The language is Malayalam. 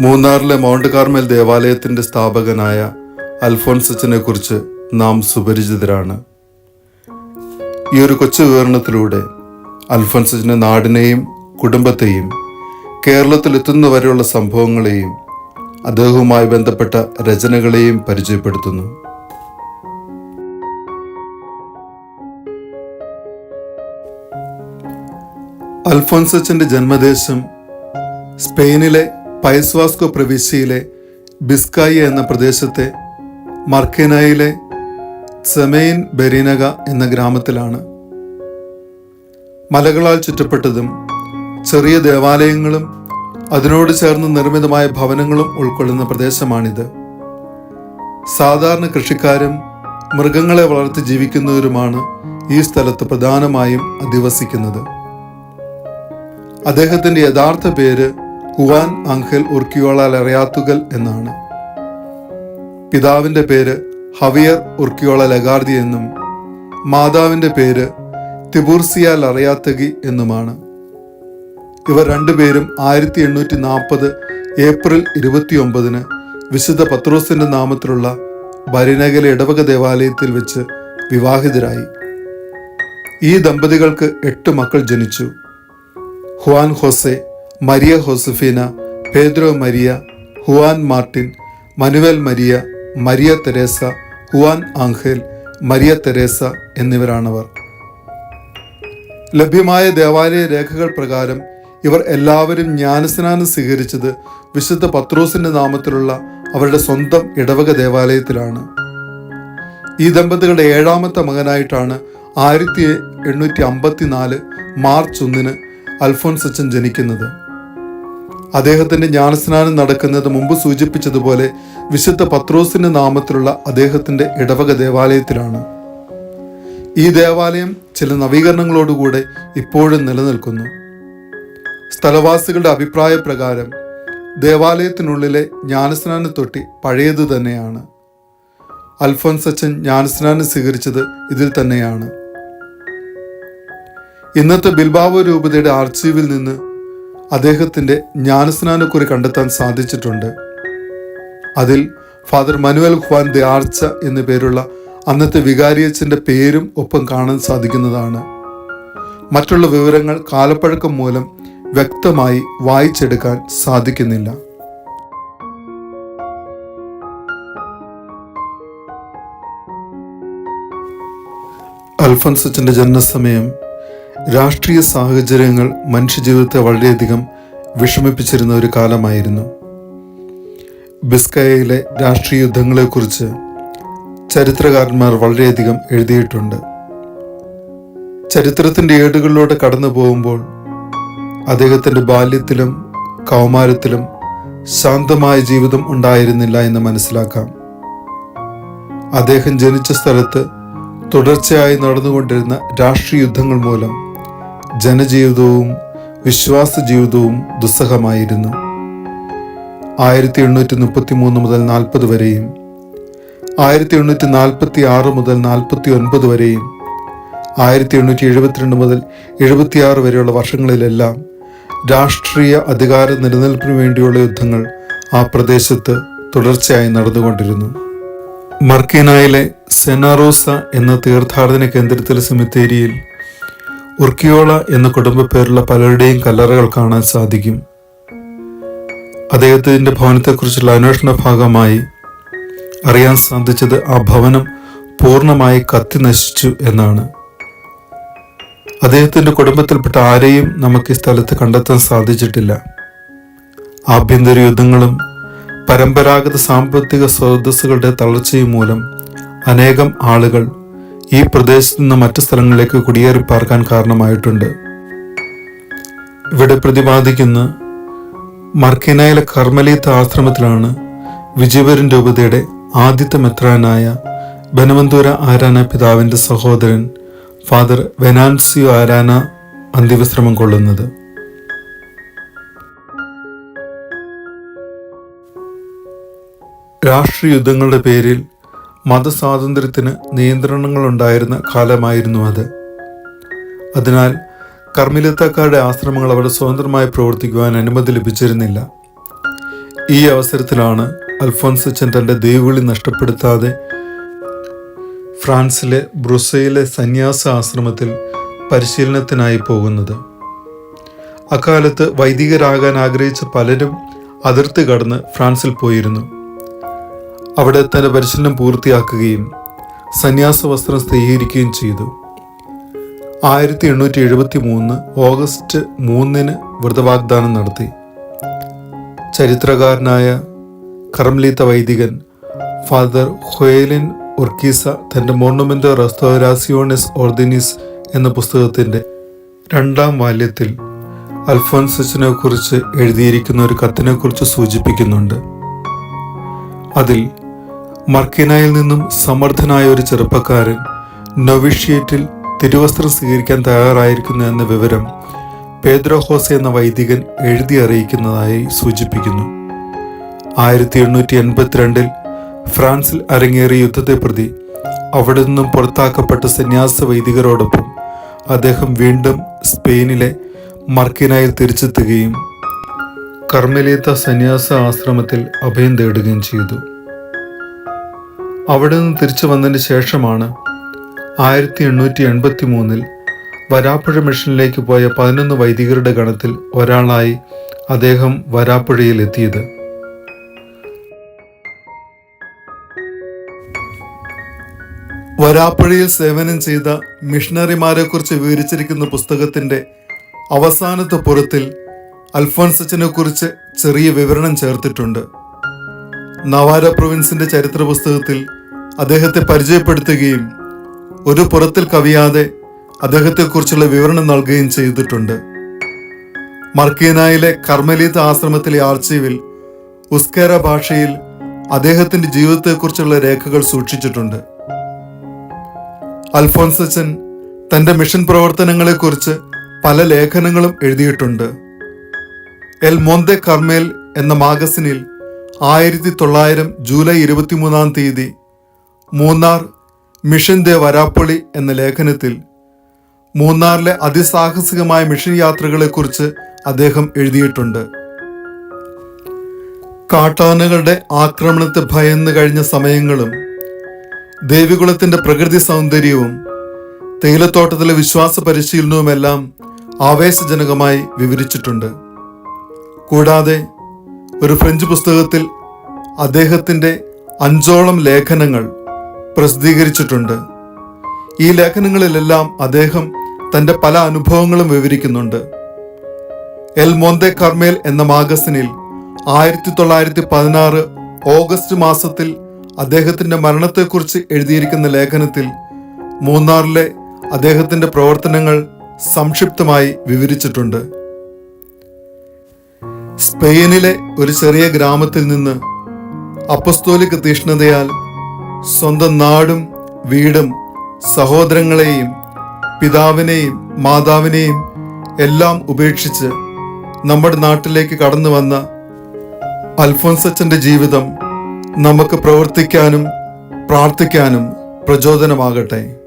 മൂന്നാറിലെ മൗണ്ട് കാർമൽ ദേവാലയത്തിന്റെ സ്ഥാപകനായ അൽഫോൻസച്ചനെ കുറിച്ച് നാം സുപരിചിതരാണ്. ഈ ഒരു കൊച്ചു വിവരണത്തിലൂടെ അൽഫോൻസച്ചിന്റെ നാടിനെയും കുടുംബത്തെയും കേരളത്തിൽ എത്തുന്നവരെയുള്ള സംഭവങ്ങളെയും അദ്ദേഹവുമായി ബന്ധപ്പെട്ട രചനകളെയും പരിചയപ്പെടുത്തുന്നു. അൽഫോൻസച്ചന്റെ ജന്മദേശം സ്പെയിനിലെ പൈസ്വാസ്കോ പ്രവിശ്യയിലെ ബിസ്കായ എന്ന പ്രദേശത്തെ മർക്കേനായിലെ സെമെയിൻ ബെരീനക എന്ന ഗ്രാമത്തിലാണ്. മലകളാൽ ചുറ്റപ്പെട്ടതും ചെറിയ ദേവാലയങ്ങളും അതിനോട് ചേർന്ന് നിർമ്മിതമായ ഭവനങ്ങളും ഉൾക്കൊള്ളുന്ന പ്രദേശമാണിത്. സാധാരണ കൃഷിക്കാരും മൃഗങ്ങളെ വളർത്തി ജീവിക്കുന്നവരുമാണ് ഈ സ്ഥലത്ത് പ്രധാനമായും അധിവസിക്കുന്നത്. അദ്ദേഹത്തിന്റെ യഥാർത്ഥ പേര് ഹുവാൻ അങ്കൽ ഉർക്കിയോള ലറയാത്തുകൽ എന്നാണ്. പിതാവിന്റെ പേര് ഹവിയർ ഉർക്കിയോള ലഗാർദി എന്നും മാതാവിന്റെ പേര് തിബൂർസിയ ലറയാത്തകി എന്നുമാണ്. ഇവർ രണ്ടുപേരും ആയിരത്തി എണ്ണൂറ്റി നാൽപ്പത് ഏപ്രിൽ ഇരുപത്തിയൊമ്പതിന് വിശുദ്ധ പത്രോസിന്റെ നാമത്തിലുള്ള ഭരിനഗല ഇടവക ദേവാലയത്തിൽ വെച്ച് വിവാഹിതരായി. ഈ ദമ്പതികൾക്ക് എട്ട് മക്കൾ ജനിച്ചു. Juan Jose Maria Josefina Pedro Maria Juan Martin Manuel Maria Maria Teresa Juan Angel Maria Teresa എന്നിവരാണവർ. ലഭ്യമായ ദേവാലയ രേഖകൾ പ്രകാരം ഇവർ എല്ലാവരും ജ്ഞാനസ്നാനം സ്വീകരിച്ചത് വിശുദ്ധ പത്രോസിന്റെ നാമത്തിലുള്ള അവരുടെ സ്വന്തം ഇടവക ദേവാലയത്തിലാണ്. ഈ ദമ്പതികളുടെ ഏഴാമത്തെ മകനായിട്ടാണ് ആയിരത്തി എണ്ണൂറ്റി അമ്പത്തിനാല് മാർച്ച് ഒന്നിന് അൽഫോൻസ് അച്ഛൻ ജനിക്കുന്നത്. അദ്ദേഹത്തിന്റെ ജ്ഞാനസ്നാനം നടക്കുന്നത് മുമ്പ് സൂചിപ്പിച്ചതുപോലെ വിശുദ്ധ പത്രോസിന്റെ നാമത്തിലുള്ള അദ്ദേഹത്തിന്റെ ഇടവക ദേവാലയത്തിലാണ്. ഈ ദേവാലയം ചില നവീകരണങ്ങളോടുകൂടെ ഇപ്പോഴും നിലനിൽക്കുന്നു. സ്ഥലവാസികളുടെ അഭിപ്രായ പ്രകാരം ദേവാലയത്തിനുള്ളിലെ ജ്ഞാനസ്നാന തൊട്ടി പഴയത് തന്നെയാണ്. അൽഫോൻസ് അച്ഛൻ ജ്ഞാനസ്നാനം സ്വീകരിച്ചത് ഇതിൽ തന്നെയാണ്. ഇന്നത്തെ ബിൽബാവോ രൂപതയുടെ ആർച്ചീവിൽ നിന്ന് അദ്ദേഹത്തിന്റെ ജ്ഞാനസ്നാനക്കുറി കണ്ടെത്താൻ സാധിച്ചിട്ടുണ്ട്. അതിൽ ഫാദർ മനുവൽ ഖ്വാൻ ദി ആർച്ച എന്നു പേരുള്ള അന്നത്തെ വികാരിയച്ഛന്റെ പേരും ഒപ്പം കാണാൻ സാധിക്കുന്നതാണ്. മറ്റുള്ള വിവരങ്ങൾ കാലപ്പഴക്കം മൂലം വ്യക്തമായി വായിച്ചെടുക്കാൻ സാധിക്കുന്നില്ല. അൽഫൻസച്ചിന്റെ ജനനസമയം രാഷ്ട്രീയ സാഹചര്യങ്ങൾ മനുഷ്യജീവിതത്തെ വളരെയധികം വിഷമിപ്പിച്ചിരുന്ന ഒരു കാലമായിരുന്നു. ബിസ്കയയിലെ രാഷ്ട്രീയ യുദ്ധങ്ങളെക്കുറിച്ച് ചരിത്രകാരന്മാർ വളരെയധികം എഴുതിയിട്ടുണ്ട്. ചരിത്രത്തിന്റെ ഏടുകളിലൂടെ കടന്നു പോകുമ്പോൾ അദ്ദേഹത്തിന്റെ ബാല്യത്തിലും കൗമാരത്തിലും ശാന്തമായ ജീവിതം ഉണ്ടായിരുന്നില്ല എന്ന് മനസ്സിലാക്കാം. അദ്ദേഹം ജനിച്ച സ്ഥലത്ത് തുടർച്ചയായി നടന്നുകൊണ്ടിരുന്ന രാഷ്ട്രീയ യുദ്ധങ്ങൾ മൂലം ജനജീവിതവും വിശ്വാസ ജീവിതവും ദുസ്സഹമായിരുന്നു. ആയിരത്തി എണ്ണൂറ്റി മുപ്പത്തി മൂന്ന് മുതൽ നാൽപ്പത് വരെയും ആയിരത്തി എണ്ണൂറ്റി നാൽപ്പത്തി ആറ് മുതൽ നാൽപ്പത്തി ഒൻപത് വരെയും ആയിരത്തി എണ്ണൂറ്റി എഴുപത്തിരണ്ട് മുതൽ എഴുപത്തിയാറ് വരെയുള്ള വർഷങ്ങളിലെല്ലാം രാഷ്ട്രീയ അധികാര നിലനിൽപ്പിനു വേണ്ടിയുള്ള യുദ്ധങ്ങൾ ആ പ്രദേശത്ത് തുടർച്ചയായി നടന്നുകൊണ്ടിരുന്നു. മർക്കീനായിലെ സെനാറോസ എന്ന തീർത്ഥാടന കേന്ദ്രത്തിലെ സെമിത്തേരിയിൽ ഉർക്കിയോള എന്ന കുടുംബ പേരുള്ള പലരുടെയും കല്ലറകൾ കാണാൻ സാധിക്കും. അദ്ദേഹത്തിന്റെ ഭവനത്തെക്കുറിച്ചുള്ള അന്വേഷണ ഭാഗമായി അറിയാൻ സാധിച്ചത് ആ ഭവനം പൂർണമായി കത്തി നശിച്ചു എന്നാണ്. അദ്ദേഹത്തിന്റെ കുടുംബത്തിൽപ്പെട്ട ആരെയും നമുക്ക് ഈ സ്ഥലത്ത് കണ്ടെത്താൻ സാധിച്ചിട്ടില്ല. ആഭ്യന്തര യുദ്ധങ്ങളും പരമ്പരാഗത സാമ്പത്തിക സ്രോതസ്സുകളുടെ തളർച്ചയും മൂലം അനേകം ആളുകൾ ഈ പ്രദേശത്ത് നിന്ന് മറ്റു സ്ഥലങ്ങളിലേക്ക് കുടിയേറി പാർക്കാൻ കാരണമായിട്ടുണ്ട്. ഇവിടെ പ്രതിപാദിക്കുന്ന മർക്കിനയിലെ കർമ്മലീത്ത ആശ്രമത്തിലാണ് വിജയപുരം രൂപതയുടെ ആദ്യത്തെ മെത്രാനായ ബനവന്തൂര ആരാന പിതാവിന്റെ സഹോദരൻ ഫാദർ വെനാൻസിയോ ആരാന അന്ത്യവിശ്രമം കൊള്ളുന്നത്. രാഷ്ട്രീയ യുദ്ധങ്ങളുടെ പേരിൽ മതസ്വാതന്ത്ര്യത്തിന് നിയന്ത്രണങ്ങളുണ്ടായിരുന്ന കാലമായിരുന്നു അത്. അതിനാൽ കർമ്മിലത്തക്കാരുടെ ആശ്രമങ്ങൾ അവിടെ സ്വതന്ത്രമായി പ്രവർത്തിക്കുവാൻ അനുമതി ലഭിച്ചിരുന്നില്ല. ഈ അവസരത്തിലാണ് അൽഫോൻസ് അച്ഛൻ തന്റെ ദൈവവിളി നഷ്ടപ്പെടുത്താതെ ഫ്രാൻസിലെ ബ്രുസയിലെ സന്യാസ ആശ്രമത്തിൽ പരിശീലനത്തിനായി പോകുന്നത്. അക്കാലത്ത് വൈദികരാകാൻ ആഗ്രഹിച്ച പലരും അതിർത്തി കടന്ന് ഫ്രാൻസിൽ പോയിരുന്നു. അവിടെ തന്റെ പരിശീലനം പൂർത്തിയാക്കുകയും സന്യാസ വസ്ത്രം സ്ഥിരീകരിക്കുകയും ചെയ്തു. ആയിരത്തി എണ്ണൂറ്റി എഴുപത്തി മൂന്ന് ഓഗസ്റ്റ് മൂന്നിന് വ്രതവാഗ്ദാനം നടത്തി. ചരിത്രകാരനായ കർമ്മലീത്ത വൈദികൻ ഫാദർ ഹൊയലിൻ ഉർക്കീസ തന്റെ മോണുമെന്റ് റെസ്റ്റോറാസിയോണിസ് ഓർദിനിസ് എന്ന പുസ്തകത്തിന്റെ രണ്ടാം വാല്യത്തിൽ അൽഫോൻസിനെ കുറിച്ച് എഴുതിയിരിക്കുന്ന ഒരു കത്തിനെ കുറിച്ച് സൂചിപ്പിക്കുന്നുണ്ട്. അതിൽ മർക്കിനായിൽ നിന്നും സമർത്ഥനായ ഒരു ചെറുപ്പക്കാരൻ നൊവിഷ്യേറ്റിൽ തിരുവസ്ത്രം സ്വീകരിക്കാൻ തയ്യാറായിരിക്കുന്നു എന്ന വിവരം പേദ്രോ ഹോസെ എന്ന വൈദികൻ എഴുതി അറിയിക്കുന്നതായി സൂചിപ്പിക്കുന്നു. ആയിരത്തി എണ്ണൂറ്റി എൺപത്തിരണ്ടിൽ ഫ്രാൻസിൽ അരങ്ങേറിയ യുദ്ധത്തെ പ്രതി അവിടെ നിന്നും പുറത്താക്കപ്പെട്ട സന്യാസ വൈദികരോടൊപ്പം അദ്ദേഹം വീണ്ടും സ്പെയിനിലെ മർക്കിനായിൽ തിരിച്ചെത്തുകയും കർമ്മലേത്ത സന്യാസ ആശ്രമത്തിൽ അഭയം തേടുകയും ചെയ്തു. അവിടെ നിന്ന് തിരിച്ചു വന്നതിന് ശേഷമാണ് ആയിരത്തി എണ്ണൂറ്റി എൺപത്തി മൂന്നിൽ വരാപ്പുഴ മിഷനിലേക്ക് പോയ പതിനൊന്ന് വൈദികരുടെ ഗണത്തിൽ ഒരാളായി അദ്ദേഹം വരാപ്പുഴയിൽ എത്തിയത്. വരാപ്പുഴയിൽ സേവനം ചെയ്ത മിഷണറിമാരെ കുറിച്ച് വിവരിച്ചിരിക്കുന്ന പുസ്തകത്തിന്റെ അവസാനത്തെ പുറത്തിൽ അൽഫോൻസച്ചനെ കുറിച്ച് ചെറിയ വിവരണം ചേർത്തിട്ടുണ്ട്. നവാര പ്രൊവിൻസിന്റെ ചരിത്ര പുസ്തകത്തിൽ അദ്ദേഹത്തെ പരിചയപ്പെടുത്തുകയും ഒരു പുറത്തിൽ കവിയാതെ അദ്ദേഹത്തെക്കുറിച്ചുള്ള വിവരണം നൽകുകയും ചെയ്തിട്ടുണ്ട്. മർക്കീനായിലെ കർമ്മലീത ആശ്രമത്തിലെ ആർച്ചീവിൽ ഉസ്കേര ഭാഷയിൽ അദ്ദേഹത്തിന്റെ ജീവിതത്തെക്കുറിച്ചുള്ള രേഖകൾ സൂക്ഷിച്ചിട്ടുണ്ട്. അൽഫോൻസച്ചൻ തന്റെ മിഷൻ പ്രവർത്തനങ്ങളെക്കുറിച്ച് പല ലേഖനങ്ങളും എഴുതിയിട്ടുണ്ട്. എൽ മോന്തെ കർമേൽ എന്ന മാഗസിനിൽ ആയിരത്തി തൊള്ളായിരം ജൂലൈ ഇരുപത്തിമൂന്നാം തീയതി മൂന്നാർ മിഷൻ ദേ വരാപ്പള്ളി എന്ന ലേഖനത്തിൽ മൂന്നാറിലെ അതിസാഹസികമായ മിഷൻ യാത്രകളെക്കുറിച്ച് അദ്ദേഹം എഴുതിയിട്ടുണ്ട്. കാട്ടാനകളുടെ ആക്രമണത്തെ ഭയന്ന് കഴിഞ്ഞ സമയങ്ങളും ദേവികുളത്തിന്റെ പ്രകൃതി സൗന്ദര്യവും തേയിലത്തോട്ടത്തിലെ വിശ്വാസ പരിശീലനവുമെല്ലാം ആവേശജനകമായി വിവരിച്ചിട്ടുണ്ട്. കൂടാതെ ഒരു ഫ്രഞ്ച് പുസ്തകത്തിൽ അദ്ദേഹത്തിന്റെ അഞ്ചോളം ലേഖനങ്ങൾ പ്രസിദ്ധീകരിച്ചിട്ടുണ്ട്. ഈ ലേഖനങ്ങളിലെല്ലാം അദ്ദേഹം തന്റെ പല അനുഭവങ്ങളും വിവരിക്കുന്നുണ്ട്. എൽ മോന്തെ കർമേൽ എന്ന മാഗസിനിൽ ആയിരത്തി തൊള്ളായിരത്തി പതിനാറ് ഓഗസ്റ്റ് മാസത്തിൽ അദ്ദേഹത്തിന്റെ മരണത്തെക്കുറിച്ച് എഴുതിയിരിക്കുന്ന ലേഖനത്തിൽ മൂന്നാറിലെ അദ്ദേഹത്തിന്റെ പ്രവർത്തനങ്ങൾ സംക്ഷിപ്തമായി വിവരിച്ചിട്ടുണ്ട്. സ്പെയിനിലെ ഒരു ചെറിയ ഗ്രാമത്തിൽ നിന്ന് അപ്പസ്തോലിക തീഷ്ണതയാൽ സ്വന്തം നാടും വീടും സഹോദരങ്ങളെയും പിതാവിനെയും മാതാവിനെയും എല്ലാം ഉപേക്ഷിച്ച് നമ്മുടെ നാട്ടിലേക്ക് കടന്നു വന്ന അൽഫോൻസച്ചന്റെ ജീവിതം നമുക്ക് പ്രവർത്തിക്കാനും പ്രാർത്ഥിക്കാനും പ്രചോദനമാകട്ടെ.